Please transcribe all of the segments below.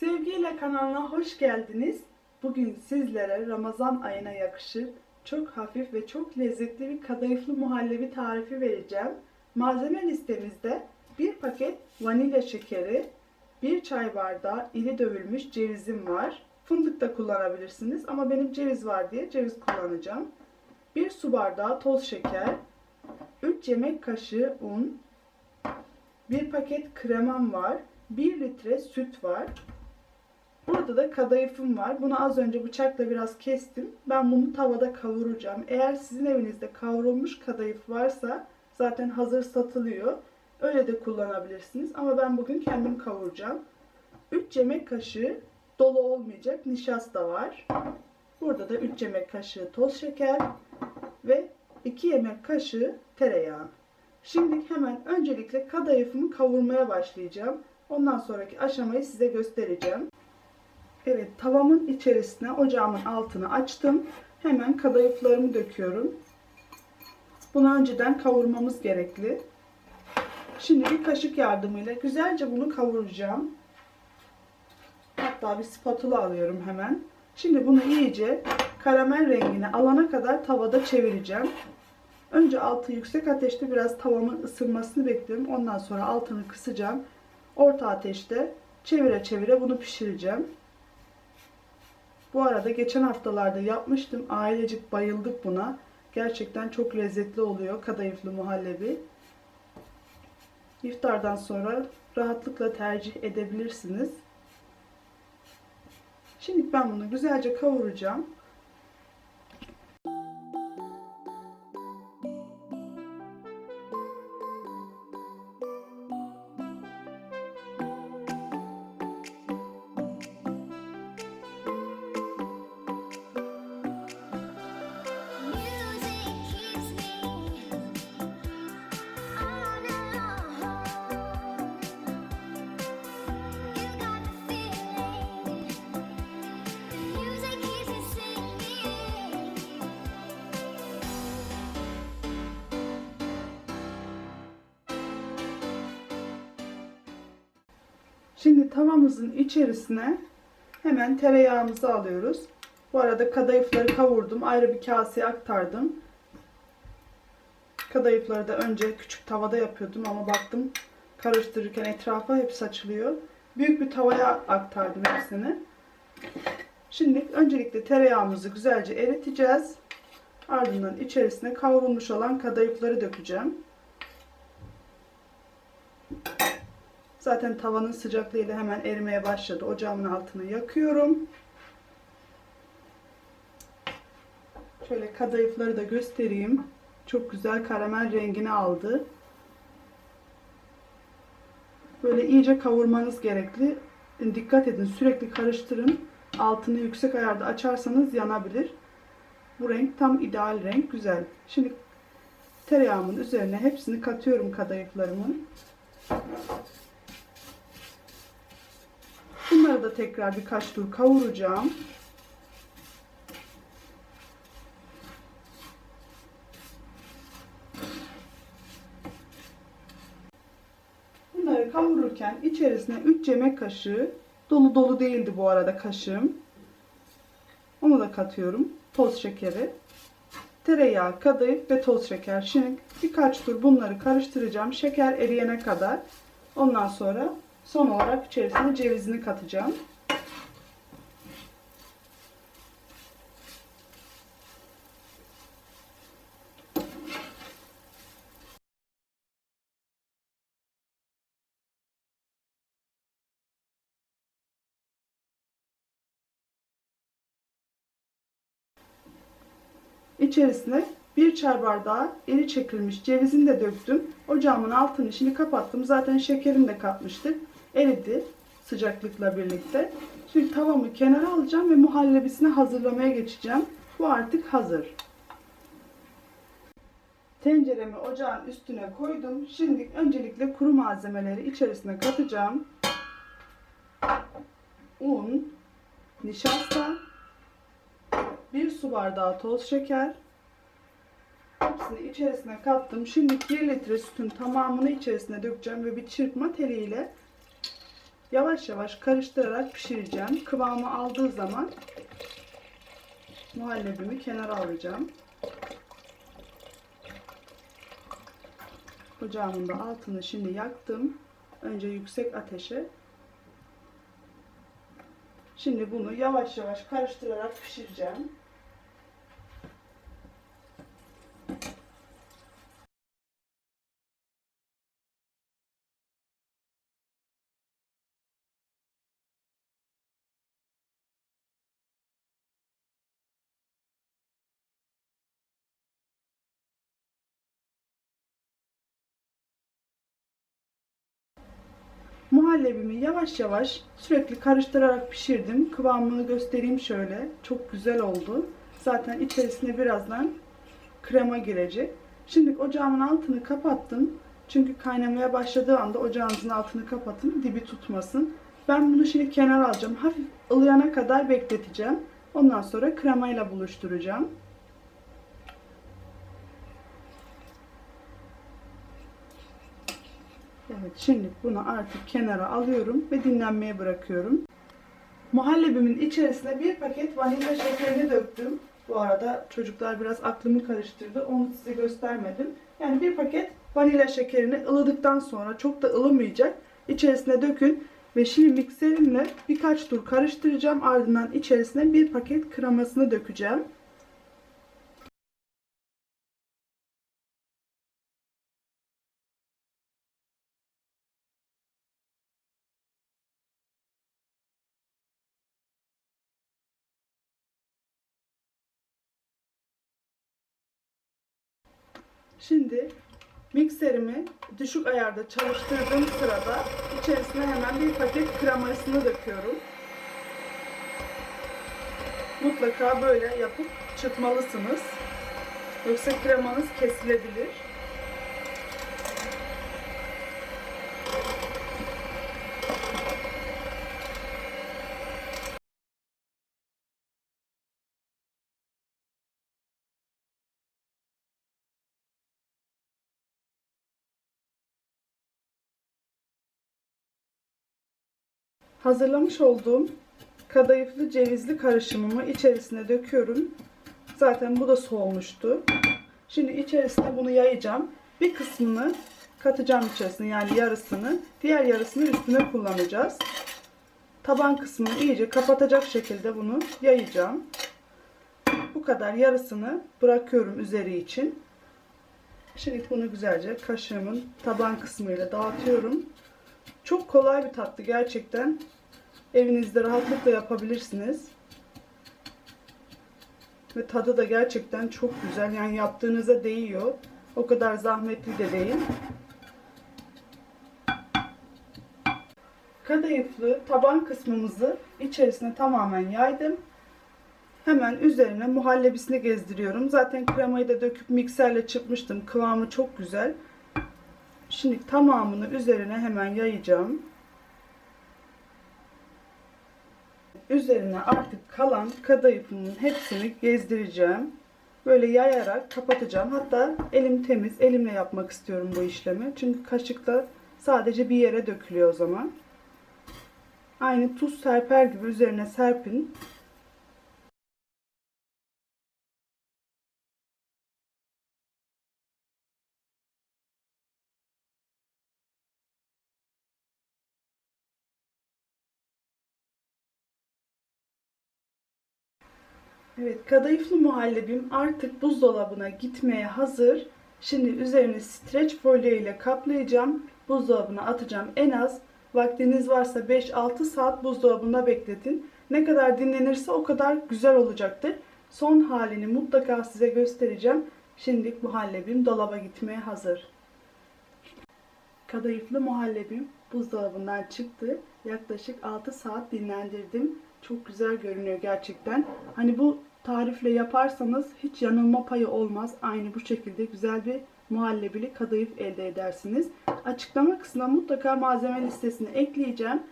Sevgiyle kanalına hoş geldiniz. Bugün sizlere Ramazan ayına yakışır çok hafif ve çok lezzetli bir kadayıflı muhallebi tarifi vereceğim. Malzeme listemizde bir paket vanilya şekeri, bir çay bardağı iri dövülmüş cevizim var. Fındık da kullanabilirsiniz ama benim ceviz var diye ceviz kullanacağım. Bir su bardağı toz şeker, 3 yemek kaşığı un, bir paket kremam var, 1 litre süt var, Burada da kadayıfım var. Bunu az önce bıçakla biraz kestim. Ben bunu tavada kavuracağım. Eğer sizin evinizde kavrulmuş kadayıf varsa zaten hazır satılıyor. Öyle de kullanabilirsiniz. Ama ben bugün kendim kavuracağım. 3 yemek kaşığı dolu olmayacak nişasta var. Burada da 3 yemek kaşığı toz şeker ve 2 yemek kaşığı tereyağı. Şimdi hemen öncelikle kadayıfımı kavurmaya başlayacağım. Ondan sonraki aşamayı size göstereceğim. Evet tavamın içerisine ocağımın altını açtım. Hemen kadayıflarımı döküyorum. Bunu önceden kavurmamız gerekli. Şimdi bir kaşık yardımıyla güzelce bunu kavuracağım. Hatta bir spatula alıyorum hemen. Şimdi bunu iyice karamel rengini alana kadar tavada çevireceğim. Önce altı yüksek ateşte biraz tavamın ısınmasını bekliyorum. Ondan sonra altını kısacağım. Orta ateşte çevire çevire bunu pişireceğim. Bu arada geçen haftalarda yapmıştım. Ailecik bayıldık buna. Gerçekten çok lezzetli oluyor kadayıflı muhallebi. İftardan sonra rahatlıkla tercih edebilirsiniz. Şimdi ben bunu güzelce kavuracağım. Şimdi tavamızın içerisine hemen tereyağımızı alıyoruz. Bu arada kadayıfları kavurdum. Ayrı bir kaseye aktardım. Kadayıfları da önce küçük tavada yapıyordum ama baktım karıştırırken etrafa hep saçılıyor. Büyük bir tavaya aktardım hepsini. Şimdi öncelikle tereyağımızı güzelce eriteceğiz. Ardından içerisine kavrulmuş olan kadayıfları dökeceğim. Zaten tavanın sıcaklığıyla hemen erimeye başladı. Ocağımın altını yakıyorum. Şöyle kadayıfları da göstereyim. Çok güzel karamel rengini aldı. Böyle iyice kavurmanız gerekli. Dikkat edin sürekli karıştırın. Altını yüksek ayarda açarsanız yanabilir. Bu renk tam ideal renk. Güzel. Şimdi tereyağımın üzerine hepsini katıyorum kadayıflarımın. Bunları da tekrar birkaç tur kavuracağım. Bunları kavururken içerisine 3 yemek kaşığı dolu dolu değildi bu arada kaşığım. Onu da katıyorum. Toz şekeri, tereyağı, kadayıf ve toz şeker. Şimdi birkaç tur bunları karıştıracağım. Şeker eriyene kadar. Ondan sonra son olarak içerisine cevizini katacağım. İçerisine bir çay bardağı iri çekilmiş cevizini de döktüm. Ocağımın altını şimdi kapattım. Zaten şekerini de katmıştık. Eridi sıcaklıkla birlikte. Şimdi tavamı kenara alacağım ve muhallebisini hazırlamaya geçeceğim. Bu artık hazır. Tenceremi ocağın üstüne koydum. Şimdi öncelikle kuru malzemeleri içerisine katacağım. Un, nişasta, bir su bardağı toz şeker. Hepsini içerisine kattım. Şimdi 1 litre sütün tamamını içerisine dökeceğim ve bir çırpma teliyle yavaş yavaş karıştırarak pişireceğim. Kıvamı aldığı zaman muhallebimi kenara alacağım. Ocağımın da altını şimdi yaktım. Önce yüksek ateşe. Şimdi bunu yavaş yavaş karıştırarak pişireceğim. Muhallebimi yavaş yavaş sürekli karıştırarak pişirdim. Kıvamını göstereyim şöyle. Çok güzel oldu. Zaten içerisine birazdan krema girecek. Şimdi ocağımın altını kapattım. Çünkü kaynamaya başladığı anda ocağınızın altını kapatın. Dibi tutmasın. Ben bunu şimdi kenara alacağım. Hafif ılıyana kadar bekleteceğim. Ondan sonra kremayla buluşturacağım. Evet şimdi bunu artık kenara alıyorum ve dinlenmeye bırakıyorum. Muhallebimin içerisine bir paket vanilya şekerini döktüm. Bu arada çocuklar biraz aklımı karıştırdı. Onu size göstermedim. Yani bir paket vanilya şekerini ılıdıktan sonra çok da ılımayacak. İçerisine dökün ve şimdi mikserimle birkaç tur karıştıracağım. Ardından içerisine bir paket kremasını dökeceğim. Şimdi mikserimi düşük ayarda çalıştırdığım sırada içerisine hemen bir paket kremasını döküyorum. Mutlaka böyle yapıp çırpmalısınız. Yoksa kremanız kesilebilir. Hazırlamış olduğum kadayıflı cevizli karışımımı içerisine döküyorum. Zaten bu da soğumuştu. Şimdi içerisine bunu yayacağım. Bir kısmını katacağım içerisine yani yarısını. Diğer yarısını üstüne kullanacağız. Taban kısmını iyice kapatacak şekilde bunu yayacağım. Bu kadar yarısını bırakıyorum üzeri için. Şimdi bunu güzelce kaşığımın taban kısmıyla dağıtıyorum. Çok kolay bir tatlı gerçekten. Evinizde rahatlıkla yapabilirsiniz. Ve tadı da gerçekten çok güzel. Yani yaptığınıza değiyor. O kadar zahmetli de değil. Kadayıflı taban kısmımızı içerisine tamamen yaydım. Hemen üzerine muhallebisini gezdiriyorum. Zaten kremayı da döküp mikserle çırpmıştım. Kıvamı çok güzel. Şimdi tamamını üzerine hemen yayacağım. Üzerine artık kalan kadayıfımın hepsini gezdireceğim. Böyle yayarak kapatacağım. Hatta elim temiz. Elimle yapmak istiyorum bu işlemi. Çünkü kaşıkla sadece bir yere dökülüyor o zaman. Aynı tuz serper gibi üzerine serpin. Evet, kadayıflı muhallebim artık buzdolabına gitmeye hazır. Şimdi üzerini streç folyo ile kaplayacağım. Buzdolabına atacağım. En az vaktiniz varsa 5-6 saat buzdolabında bekletin. Ne kadar dinlenirse o kadar güzel olacaktır. Son halini mutlaka size göstereceğim. Şimdi muhallebim dolaba gitmeye hazır. Kadayıflı muhallebim buzdolabından çıktı. Yaklaşık 6 saat dinlendirdim. Çok güzel görünüyor gerçekten. Hani bu tarifle yaparsanız hiç yanılma payı olmaz. Aynı bu şekilde güzel bir muhallebili kadayıf elde edersiniz. Açıklama kısmına mutlaka malzeme listesini ekleyeceğim.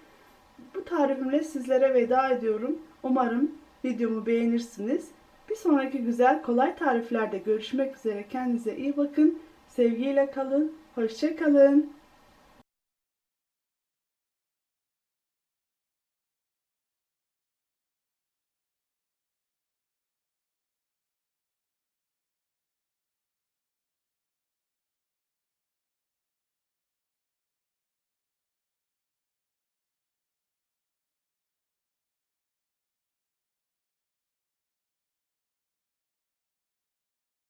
Bu tarifimle sizlere veda ediyorum. Umarım videomu beğenirsiniz. Bir sonraki güzel kolay tariflerde görüşmek üzere. Kendinize iyi bakın. Sevgiyle kalın. Hoşça kalın.